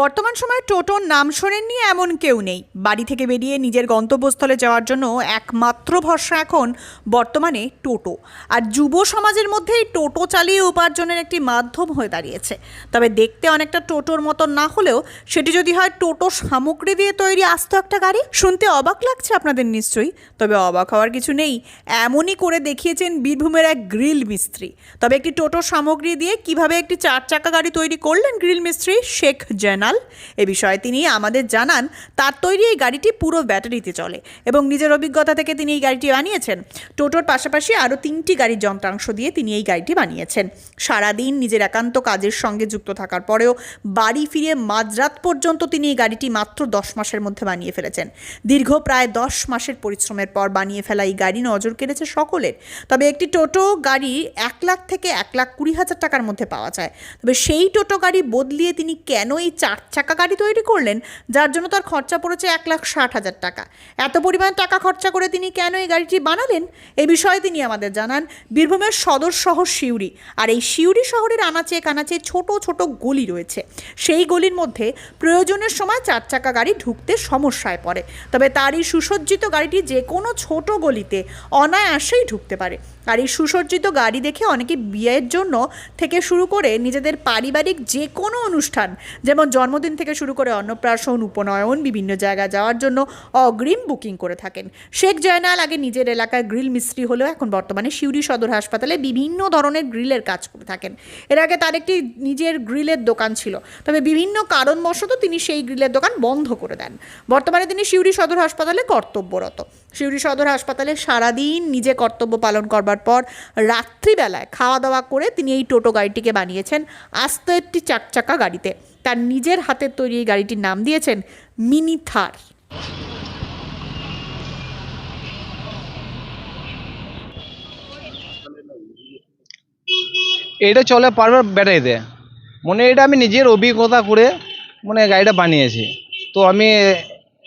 বর্তমান সময়ে টোটোর নাম শোনেননি এমন কেউ নেই। বাড়ি থেকে বেরিয়ে নিজের গন্তব্যস্থলে যাওয়ার জন্য একমাত্র ভরসা এখন বর্তমানে টোটো। আর যুব সমাজের মধ্যে এই টোটো চালিয়ে উপার্জনের একটি মাধ্যম হয়ে দাঁড়িয়েছে। তবে দেখতে অনেকটা টোটোর মতন না হলেও সেটি যদি হয় টোটো সামগ্রী দিয়ে তৈরি আস্ত একটা গাড়ি, শুনতে অবাক লাগছে আপনাদের নিশ্চয়ই। তবে অবাক হওয়ার কিছু নেই, এমনই করে দেখিয়েছেন বীরভূমের এক গ্রিল মিস্ত্রি। তবে একটি টোটো সামগ্রী দিয়ে কীভাবে একটি চার চাকা গাড়ি তৈরি করলেন গ্রিল মিস্ত্রি শেখ জয়নাল এ বিষয়ে তিনি আমাদের জানান, তার তৈরি এই গাড়িটি পুরো ব্যাটারিতে চলে এবং নিজের অভিজ্ঞতা থেকে তিনি এই গাড়িটি বানিয়েছেন। টোটোর পাশাপাশি আরও তিনটি গাড়ির যন্ত্রাংশ দিয়ে তিনি এই গাড়িটি বানিয়েছেন। সারাদিন নিজের একান্ত কাজের সঙ্গে যুক্ত থাকার পরেও বাড়ি ফিরে মাঝরাত পর্যন্ত তিনি এই গাড়িটি মাত্র দশ মাসের মধ্যে বানিয়ে ফেলেছেন। দীর্ঘ প্রায় দশ মাসের পরিশ্রমের পর বানিয়ে ফেলা এই গাড়ি নজর কেড়েছে সকলের। তবে একটি টোটো গাড়ি এক লাখ থেকে এক লাখ কুড়ি হাজার টাকার মধ্যে পাওয়া যায়। তবে সেই টোটো গাড়ি বদলিয়ে তিনি কেন এই চার চাকা গাড়ি তৈরি করলেন, যার জন্য তার খরচা পড়েছে এক লাখ ষাট হাজার টাকা। এত পরিমাণ টাকা খরচা করে তিনি কেন এই গাড়িটি বানালেন? এ বিষয়ে তিনি আমাদের জানান, বীরভূমের সদর শহর সিউড়ি। আর এই সিউড়ি শহরের আনাচে কানাচে ছোট ছোট গলি রয়েছে। সেই গলির মধ্যে প্রয়োজনের সময় চার চাকা গাড়ি ঢুকতে সমস্যায় পড়ে। তবে তার এই সুসজ্জিত গাড়িটি যে কোনো ছোট গলিতে অনায়াসেই ঢুকতে পারে। আর এই সুসজ্জিত গাড়ি দেখে অনেকে বিয়ের জন্য থেকে শুরু করে নিজেদের পারিবারিক যে কোনো অনুষ্ঠান, যেমন জন্মদিন থেকে শুরু করে অন্নপ্রাশন, উপনয়ন, বিভিন্ন জায়গায় যাওয়ার জন্য অগ্রিম বুকিং করে থাকেন। শেখ জয়নাল আগে নিজের এলাকায় গ্রিল মিস্ত্রি হলেও এখন বর্তমানে সিউড়ি সদর হাসপাতালে বিভিন্ন ধরনের গ্রিলের কাজ করে থাকেন। এর আগে তার একটি নিজের গ্রিলের দোকান ছিল, তবে বিভিন্ন কারণবশত তিনি সেই গ্রিলের দোকান বন্ধ করে দেন। বর্তমানে তিনি সিউড়ি সদর হাসপাতালে কর্তব্যরত। সিউড়ি সদর হাসপাতালে সারাদিন নিজে কর্তব্য পালন করবার পর রাত্রিবেলায় খাওয়া দাওয়া করে তিনি এই টোটো গাড়িটিকে বানিয়েছেন আস্ত একটি চাকচাকা গাড়িতে। তার নিজের হাতের তৈরি এই গাড়িটির নাম দিয়েছেন মিনি থার। এটা চলে পারবে ব্যাটারিতে। মানে এটা আমি নিজের অভিজ্ঞতা করে মানে গাড়িটা বানিয়েছি। তো আমি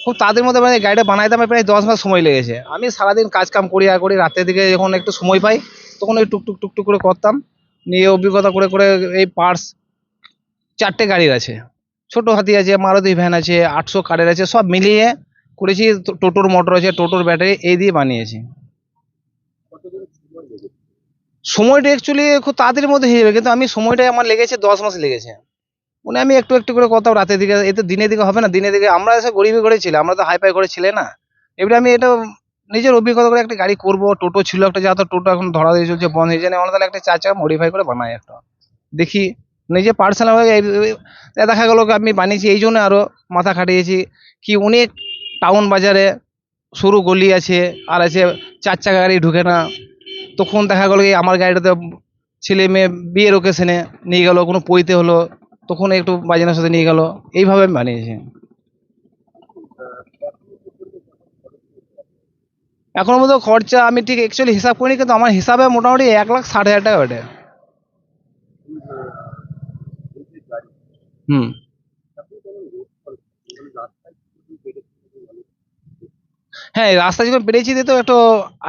খুব তাদের মধ্যে মানে গাড়িটা বানাইতে আমার প্রায় দশ মাস সময় লেগেছে। আমি সারাদিন কাজ কাম করি আর করি, রাতের দিকে যখন একটু সময় পাই, তখন ওই টুকটুক টুকটুক করে করতাম। নিয়ে অভিজ্ঞতা করে করে এই পার্স চারটে গাড়ির আছে। ছোট হাতি আছে, মারুতি ভ্যান আছে, আটশো কারের আছে, সব মিলিয়ে করেছি, টোটোর মোটর আছে, টোটোর ব্যাটারি এই দিয়ে বানিয়েছি। সময়টা অ্যাকচুয়ালি খুব তাড়াতাড়ির মধ্যে হয়ে যাবে, কিন্তু আমি সময়টা আমার লেগেছে, দশ মাস লেগেছে। মানে আমি একটু একটু করে করতাম রাতের দিকে এতে দিনের দিকে হবে না, দিনের দিকে আমরা এসে গরিবই করে ছিলাম, আমরা তো হাই ফাই করে ছিলে না। এবারে আমি এটা নিজের অভিজ্ঞতা করে একটা গাড়ি করব, টোটো ছিল একটা, যা তো টোটো এখন ধরা দিয়ে চলছে বন্ধ হয়ে যায় আমরা তাহলে একটা চার চাকা মডিফাই করে বানাই একটা। দেখি, নিজে পার্সোনাল দেখা গেলো আমি বানিয়েছি, এই জন্য আরও মাথা খাটিয়েছি। কি অনেক টাউন বাজারে সরু গলি আছে, আর আছে চার চাকা গাড়ি ঢুকে না। তখন দেখা গেলো আমার গাড়িটাতে ছেলে মেয়ে বিয়ের ওকেশনে নিয়ে গেলো, কোনো পইতে হলো তখন একটু বাজনার সাথে নিয়ে গেল। এইভাবে আমি বানিয়েছি। এখনও মতো খরচা, আমি ঠিক অ্যাকচুয়ালি হিসাব করিনি, কিন্তু আমার হিসাবে মোটামুটি এক লাখ ষাট হাজার টাকা ওঠে। হুম। হ্যাঁ রাস্তায় যখন পেরেছি তো একটু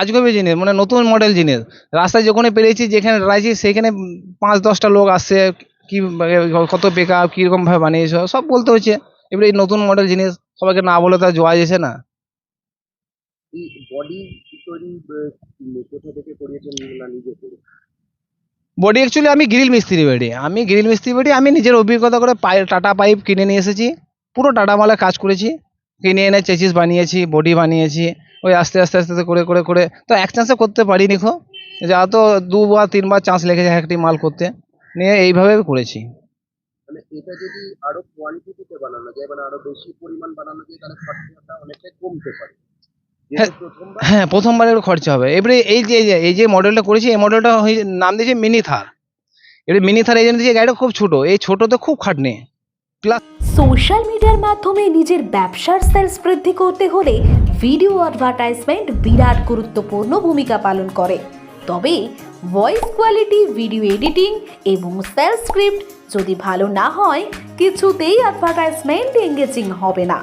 আজগবি জিনিস মানে নতুন মডেল জিনিস। রাস্তায় যখনই পেরেছি, যেখানে রয়েছি সেখানে পাঁচ দশটা লোক আসছে কি কত বেকআপ কীরকম ভাবে বানিয়েছো? সব বলতে হচ্ছে। এবারে এই নতুন মডেল জিনিস সবাইকে না বলে তো আর যাওয়া যাচ্ছে না বডি তৈরি কোথা থেকে করিয়েছেন না নিজে করে? বডি অ্যাকচুয়ালি আমি গ্রিল মিস্ত্রি বাড়ি। আমি গ্রিল মিস্ত্রি বাড়ি আমি নিজের অভিজ্ঞতা করে পাই টাটা পাইপ কিনে নিয়ে এসেছি। পুরো টাটা মালে কাজ করেছি। কিনে এনে চেচিস বানিয়েছি বডি বানিয়েছি। ওই আস্তে আস্তে আস্তে করে করে করে। তো এক চান্সে করতে পারিনি খো। যা তো দুবার তিনবার চান্স লেগেছে একটি মাল করতে। নিয়ে এইভাবে করেছি। মানে এটা যদি আরও কোয়ান্টিটিতে বানানো যায় মানে আরও বেশি পরিমাণ বানানো যায় তাহলে খরচাটা অনেকটাই কমতে পারে। হ্যাঁ, হ্যাঁ প্রথমবার একটু খরচা হবে। এবারে এই যে এই যে- এই যে মডেলটা করেছি এই মডেলটা হয়ে নাম দিয়েছি মিনি থার এবারে মিনি থার এই জন্য দিয়েছি গাড়িটা খুব ছোট। এই ছোটতে খুব খাটনি। প্লাস সোশ্যাল মিডিয়ার মাধ্যমে নিজের ব্যবসার সেলস বৃদ্ধি করতে হলে ভিডিও অ্যাডভার্টাইজমেন্ট বিরাট গুরুত্বপূর্ণ ভূমিকা পালন করে। তবে ভয়েস কোয়ালিটি ভিডিও এডিটিং এবং সেলস স্ক্রিপ্ট যদি ভালো না হয়, কিছুতেই অ্যাডভার্টাইজমেন্ট এঙ্গেজিং হবে না।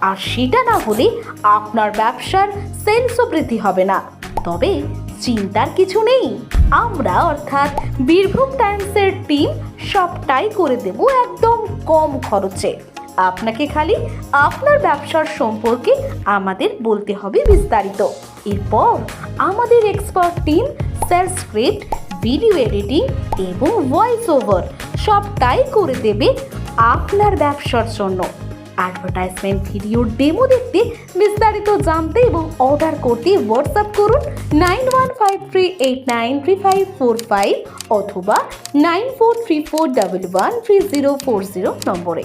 আর সেটা না হলে আপনার ব্যবসার সেলসও বৃদ্ধি হবে না। তবে চিন্তার কিছু নেই। আমরা অর্থাৎ বীরভূম টাইমসের টিম সবটাই করে দেব একদম কম খরচে। আপনাকে খালি আপনার ব্যবসার সম্পর্কে আমাদের বলতে হবে বিস্তারিত। এরপর আমাদের expert team sales script video editing এবং ভয়েস ওভার সবটাই করে দেবে আপনার ব্যবসার জন্য। অ্যাডভার্টাইজমেন্ট ভিডিওর ডেমো দেখতে বিস্তারিত জানতে এবং অর্ডার করতে হোয়াটসঅ্যাপ করুন nine one five three eight nine three five four five অথবা nine four three four double one three zero four zero নম্বরে।